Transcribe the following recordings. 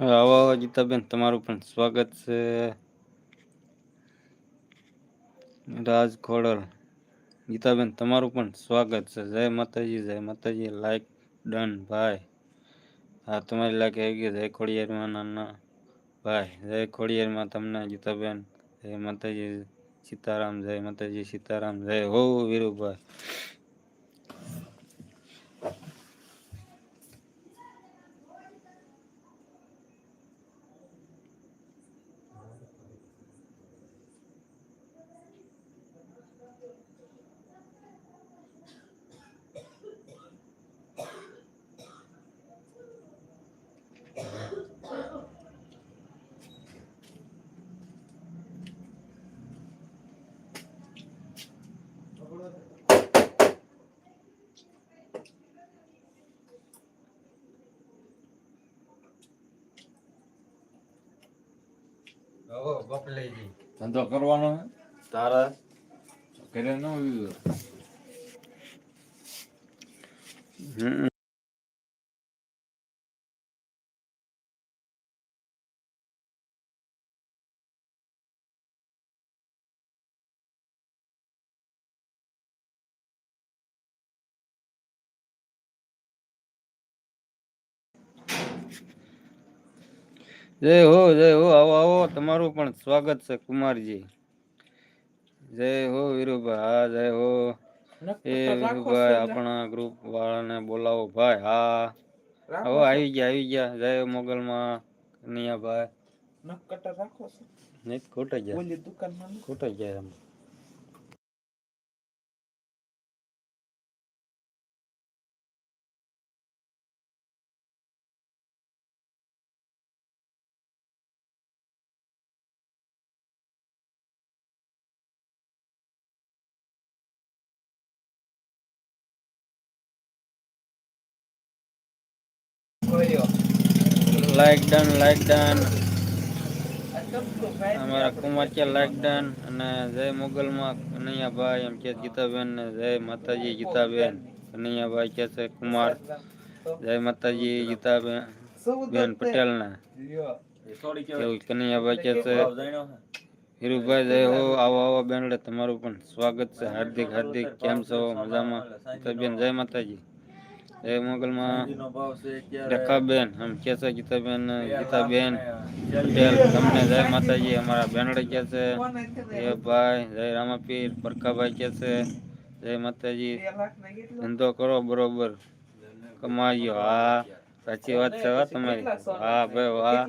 આવો, ગીતાબેન, તમારું પણ સ્વાગત છે. રાજ ખોડલ, ગીતાબેન, તમારું પણ સ્વાગત છે. જય માતાજી જય માતાજી. લાઈક ડન ભાઈ હા, તમારી લાઈક આવી ગઈ. જય ખોડિયારમાં, નાના ભાઈ. જય ખોડિયારમાં તમને, ગીતાબેન. જય માતાજી, સીતારામ. જય માતાજી, સીતારામ. જય હો, વીરુભાઈ. ધંધો કરવાનો હે? તારા? ઘરે ન આવ્યું જય હો જય હો આવો આવો તમારું પણ સ્વાગત છે કુમારજી. જય હો વીરુભાઈ હા જય હો એ વીરુભાઈ આપણા ગ્રુપ વાળાને બોલાવો ભાઈ હા. આવો આવી ગયા આવી ગયા. જય મોગલમાં કનૈયાભાઈ. નહીં ખોટા ગયા. ખોટા ગયા એમ. લાઈક ડન લાઈક ડન અમારા કુમાર કે લાઈક ડન અને જય મોગલમાં કનૈયાભાઈ એમ કે ગીતાબેન ને જય માતાજી ગીતાબેન. કનૈયાભાઈ કે છે કુમાર. જય માતાજી ગીતાબેન બેન પટેલ ને કનૈયા કનૈયાભાઈ કે છે. હિરુભાઈ જય હો આવો આવો બેનડે તમારું પણ સ્વાગત છે. હાર્દિક હાર્દિક કેમ છો? મજામાં? ગીતાબેન જય માતાજી. જય મોગલમાં રેખાબેન આમ કે છે ગીતાબેન ગીતાબેન પટેલ તમને જય માતાજી અમારા બેનડે કે છે જય ભાઈ જય રામાપીર પરખાભાઈ કે છે જય માતાજી ધંધો કરો બરોબર કમાયો હા સાચી વાત છે હો તમારી હા ભાઈ વાહ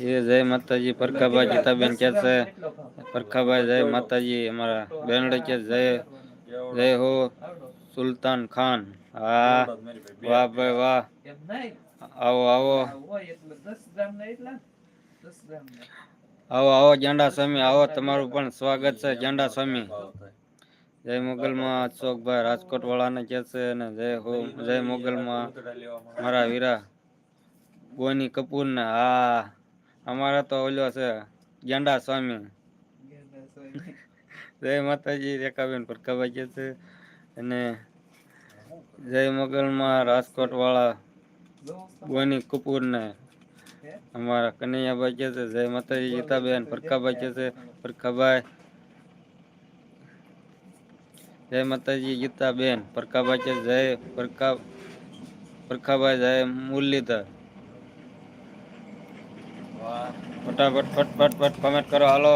એ જય માતાજી પરખાભાઈ ગીતાબેન કે છે પરખાભાઈ જય માતાજી અમારા બેનડે કે જય જય હો સુલતાન ખાન હા વાહ ભાઈ વાહ આવો આવો આવો આવો જાંડા સ્વામી આવો તમારું પણ સ્વાગત છે જાંડા સ્વામી જય મોગલમાં અશોકભાઈ રાજકોટ વાળાને કે છે અને જય હો જય મોગલમાં મારા વીરા ગોની કપૂર ને હા. અમારા તો ઓલો છે ગેંડા સ્વામી. જય માતાજી રેખાબેન પરકાભાઈ કે છે. અને જય મોગલમાં રાજકોટ વાળા ગોની કપૂર ને અમારા કનૈયાભાઈ કે છે જય માતાજી ગીતાબેન પરકાભાઈ કે છે. પરકાભાઈ જય માતાજી ગીતાબેન પરકાભાઈ કે જય પરકા પરખાભાઈ જય મુરલીધર. ફટાફટ ફટ ફટ ફટ કમેન્ટ કરો. હાલો.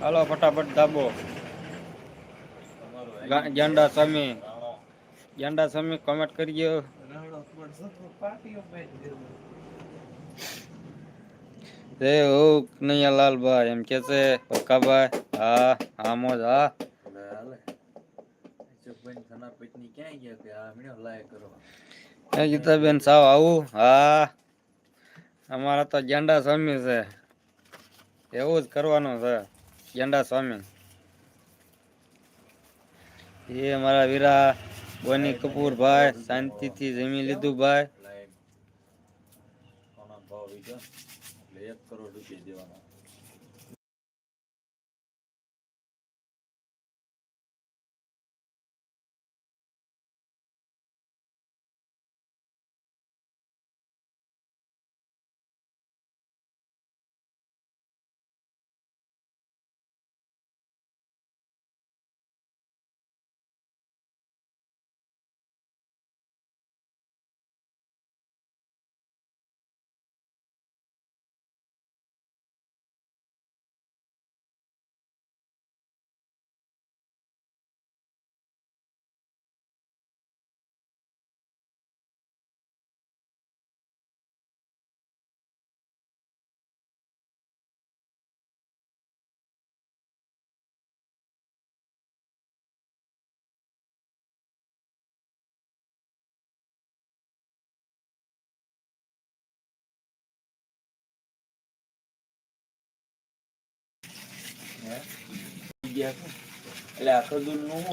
હાલો ફટાફટ દાબો ગાંડા સ્વામી ગાંડા સ્વામી કમેન્ટ કરજો જય હો કનૈયાલાલભાઈ એમ કે છે. પક્કાભાઈ હા હા. મોજ હા એ ગીતાબેન સાવ આવું. હા. અમારા તો ગેંડા સ્વામી છે. એવું જ કરવાનું છે ગેંડા સ્વામી. એ મારા વીરા, બોની કપૂર ભાઈ, શાંતિથી જમી લીધું ભાઈ. એક કરોડ રૂપિયા દેવાના.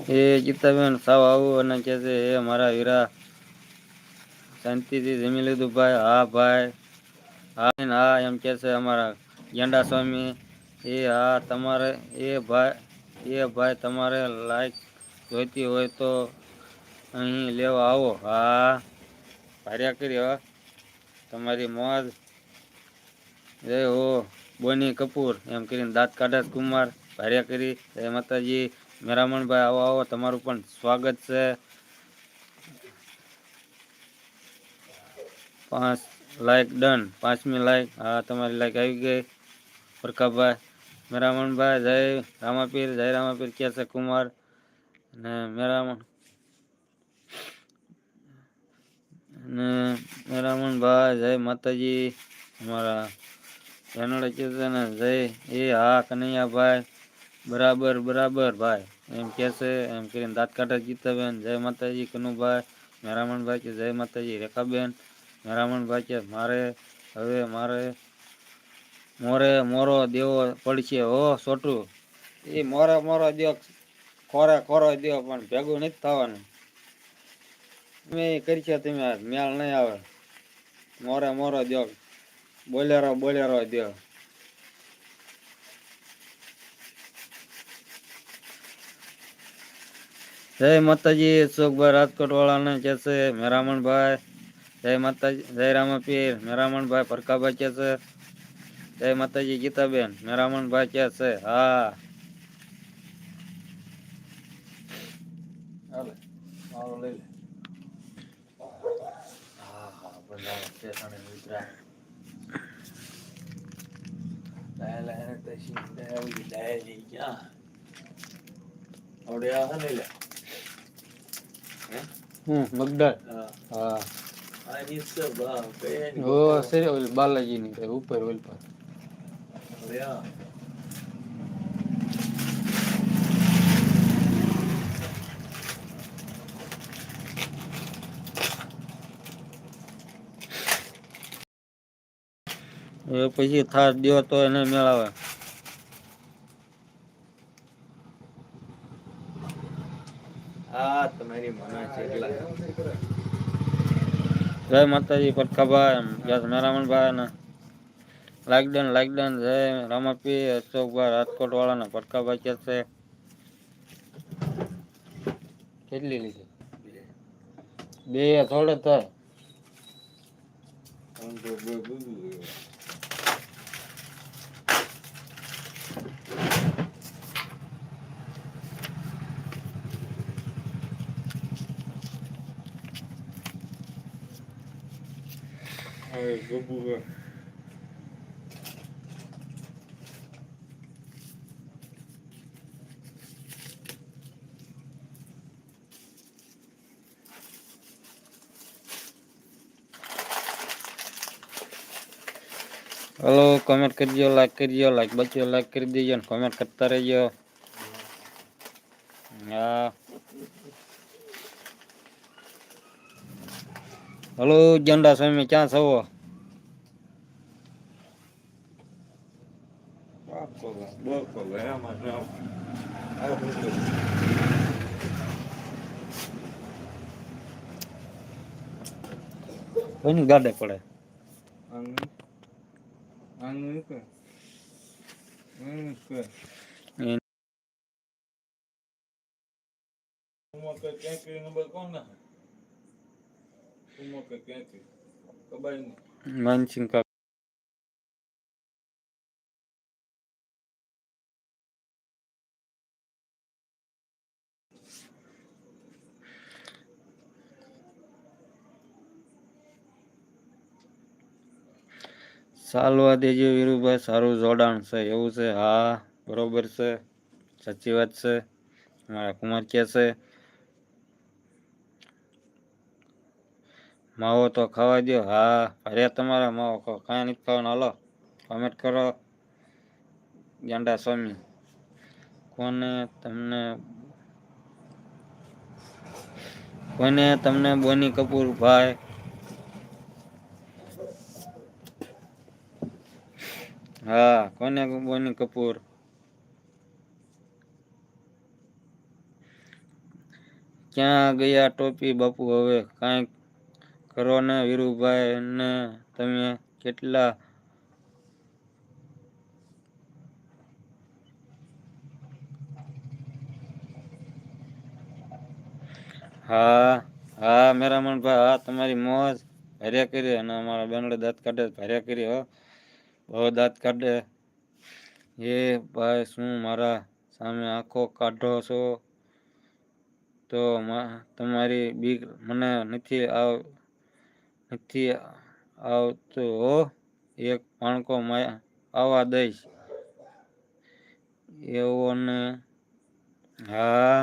એ ગીતાબેન સાવ આવું અને કે છે એ મારા વીરા શાંતિથી જમી લીધું ભાઈ. હા ભાઈ. હા હા. એમ કે છે અમારા ગેંડા સ્વામી. એ, હા, તમારે, એ ભાઈ એ ભાઈ તમારે લાઈક જોઈતી હોય તો અહીં લેવા આવો. હા. ભાર્યા કરી તમારી મોજ. જય હો. બોની કપૂર, એમ કરીને દાંત કાઢે કુમાર, ભાર્યા કરી જય માતાજી, મેરામણભાઈ આવો આવો, તમારું પણ સ્વાગત છે. પાંચ લાઈક ડન, પાંચમી લાઈક, હા, તમારી લાઈક આવી ગઈ. પ્રકાપભાઈ મેરામણભાઈ, જય રામાપીર જય રામાપીર, ક્યાં છે કુમાર? ને મેરામણ ને મેરામણભાઈ, જય માતાજી, અમારા એનોડે કે ને, જય, એ હા કનૈયાભાઈ બરાબર બરાબર ભાઈ. એમ કહેશે એમ કરીને દાંત કાઢે ગીતાબેન, જય માતાજી કનુભાઈ. મેરામણભાઈ કે, જય માતાજી રેખાબેન. મેરામણભાઈ કે, મારે હવે મારે મોરે મોરો દેવો પડશે. હો છોટું એ મોરે મોરો દેવો ખોરે ખોરો દેવો, પણ ભેગું નથી થવાનું. મેં કરી છે, તમે મેળ નહીં આવે. મોરે મોરો દ્યો બોલેરો બોલેરો દ્યો જય માતાજી અશોકભાઈ રાજકોટ વાળાને કે છે મેરામણભાઈ. જય માતાજી જય રામાપીર મેરામણભાઈ પરકાભાઈ કે છે. જય માતાજી ગીતાબેન મેરામણભાઈ કે છે. હા. લઈ લે. હા હા બધા લાય લઈ ક્યાં? આવડે આ ને લે. હમ મગદાળ. હા. હા. આ નીચે બા કઈ ઓ સરી ઓલી બાલાજી ની ઉપર ઓલ પર એ પછી થાર દો તો એને મેળાવે. આ તમારી મના છે એટલા. જય માતાજી પડખાભાઈ યસ મેરામણભાઈ ને. લાગડન લાગડન જય રામાપી અશોકભાઈ રાજકોટ વાળાના પરખાભાઈ કે છે. કેટલી લીધી? બે થોડે થાય. આમ તો બહુ બધું હવે ગબુ હે. હલો કમેન્ટ કરજો લાઈક કરજો લાઈક બચ્ચો લાઈક કરી દેજો ને કમેન્ટ કરતા રહેજો હલો જંડા સ્વામી ક્યાં છો પગા બહુ પગા એમાં જ આવ. આવ બધું. કોઈની ગાડે પડે આનું આનું કે આનું કે એ ઉમર કે ક્યાં કે નંબર કોણ ના માનસિંહ કા ચાલવા દેજો વીરુભાઈ સારું જોડાણ છે, એવું છે, હા, બરોબર છે, સાચી વાત છે, મારા કુમાર કે છે માવો તો ખાવા દો હા, અરે તમારા માવો કહો કાંઈ નથી ખાવાનું. હાલો કોમેન્ટ કરો. ગાંડા સ્વામી, કોને તમને કોને તમને બોની કપૂર ભાઈ? હા, કોને બોની કપૂર? ક્યાં ગયા ટોપી બાપુ હવે? કાંઈક કરો ને વીરુભાઈ ને તમે કેટલા હા હા મેરામણભાઈ હા, તમારી મોજ ભર્યા કરી અને અમારા બેનડે દાંત કાઢે, ભર્યા કરી, હો. બહુ દાંત કાઢે. એ ભાઈ, શું મારા સામે આંખો કાઢો છો? તો તમારી બીક મને નથી આવ નથી આવતો એક પાણકો આવવા દઈશ. એવોને હા.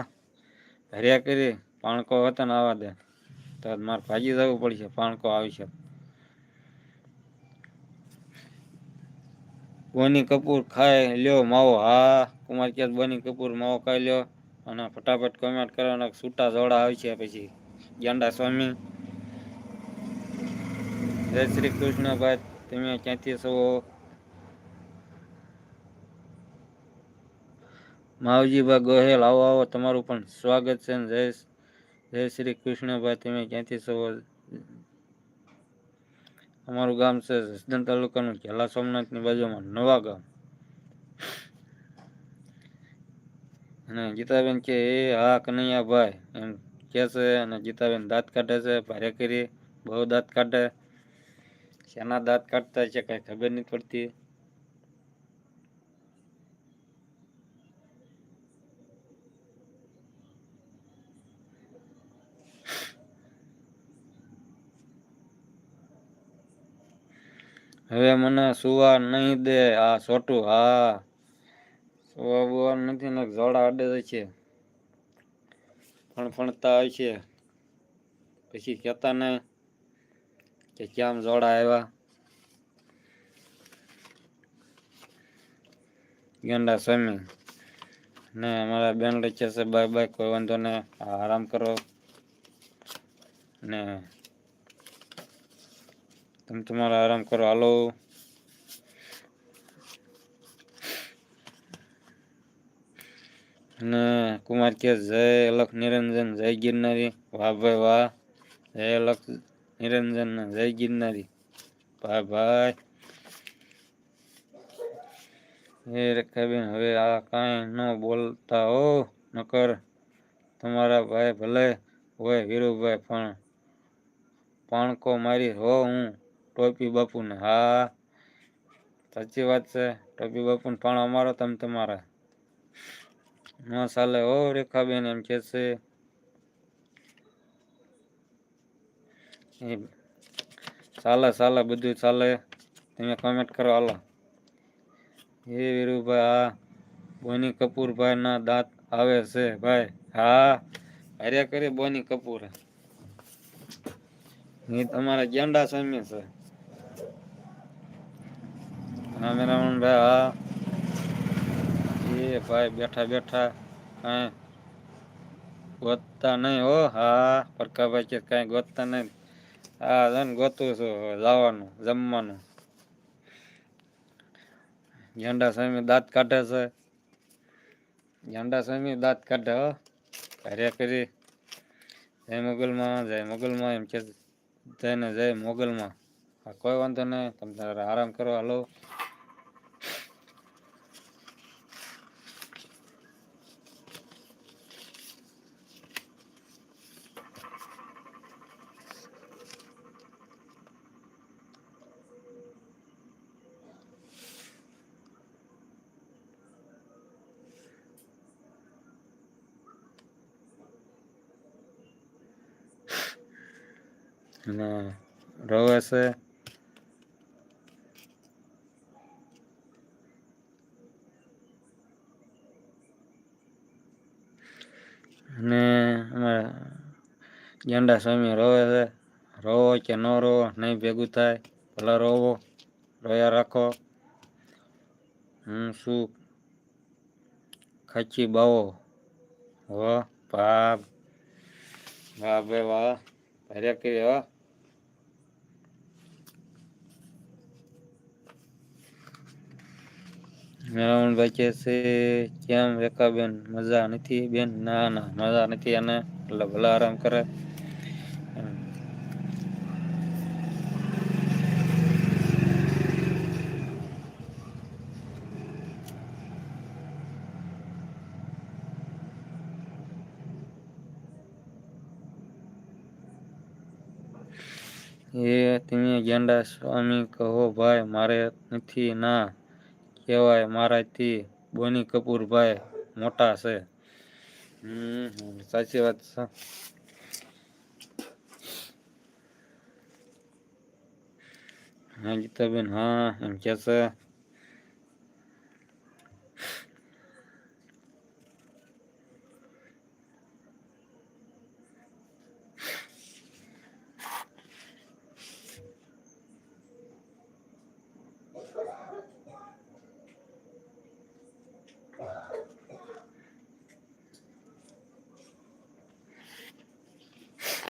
હર્યા કરી, પાણકો હતો ને આવવા દે. તો મારે ભાજી જવું પડશે, પાણકો આવશે બોની કપૂર ખાઈ લ્યો માવો. હા, કુમાર કે બોની કપૂર માવો ખાઈ લ્યો. અને ફટાફટ કોમેન્ટ કરો અને છૂટા જોડા આવશે પછી. ગાંડા સ્વામી. જય શ્રી કૃષ્ણ ભાઈ તમે ક્યાંથી છો? માવજીભાઈ ગોહેલ, આવો આવો. તમારું પણ સ્વાગત છે ને જય જય શ્રી કૃષ્ણભાઈ તમે ક્યાંથી છો? અમારું ગામ છે જસદણ તાલુકાનું ખેલા સોમનાથની બાજુમાં, નવા ગામ. અને ગીતાબેન કે, એ હા કનૈયાભાઈ એમ કે છે અને ગીતાબેન દાંત કાઢે છે, ભારે કરી, બહુ દાંત કાઢે. શેના દાંત કાઢતા છે કઈ ખબર નહીં પડતી. હવે મને સુવા નહીં દે આ છોટું, હા. સુવા બુવા નથી, ને જોડા અડે છે. ફણફણતા હોય છે. પછી કહેતા નહીં કે કેમ જોડા આવ્યા ગેંડા સ્વામી. ને અમારા બેન લખે છે બાય બાય, કોઈ વાંધો ને આરામ કરો. ને તમે તમારો આરામ કરો. હાલો. ને કુમાર કે જય અલખ નિરંજન, જય ગિરનારી. વાહ ભાઈ વાહ. જય અલખ નિરંજન જય ગિરનારી ભાઈ ભાઈ એ રેખાબેન હવે આ કાંઈ ન બોલતા હો નકર તમારા ભાઈ ભલે હોય વીરુભાઈ પણ પાણકો મારી હો હું ટોપી બાપુને હા સાચી વાત છે ટોપી બાપુને પણ અમારો તમે તમારા ન ચાલે હો રેખાબેન એમ કે છે ચાલે ચાલે બધું ચાલે. તમે કોમેન્ટ કરો, હાલો. એ વીરુભાઈ હા બોની કપૂરભાઈ ના દાંત આવે છે, ભાઈ. હા, હાર્યા કરે બોની કપૂર. એ તમારા ગેંડા સ્વામી છે. હા મેરામણ ભાઈ હા. એ ભાઈ બેઠા બેઠા કાંઈ ગોતતા નહીં હો. હા પરકાભાઈ કે કાંઈ ગોતતા નહીં. હા, તને ગોતું છું લાવવાનું, જમવાનું. ઝંડા સ્વામી દાંત કાઢે છે. ઝંડા સ્વામી દાંત કાઢે, હો. કાર્ય કરી જય મોગલમાં જય મોગલમાં, એમ કે જય ને જય મોગલમાં. કોઈ વાંધો નહીં, તમે આરામ કરો, હાલો અને છે. અને અમારા ઝંડા સ્વામી રોવે છે. રોવો કે ન રોવો, નહીં ભેગું થાય. ભલે રોવો, રોયા રાખો. હું શું ખાચી બાવો? વાહ બાપ. વાહ વાહ. ભર્યા હો. મેરામણભાઈ કહે છે કેમ રેખાબેન મજા નથી બેન ના ના મજા નથી અને એટલે ભલે આરામ કરે એમ. એ તમે ગેંડા સ્વામી કહો ભાઈ મારે નથી ના કહેવાય મારાથી બોની કપૂરભાઈ મોટા છે. સાચી વાત છે. હા, ગીતાબેન, હા, એમ કે છે.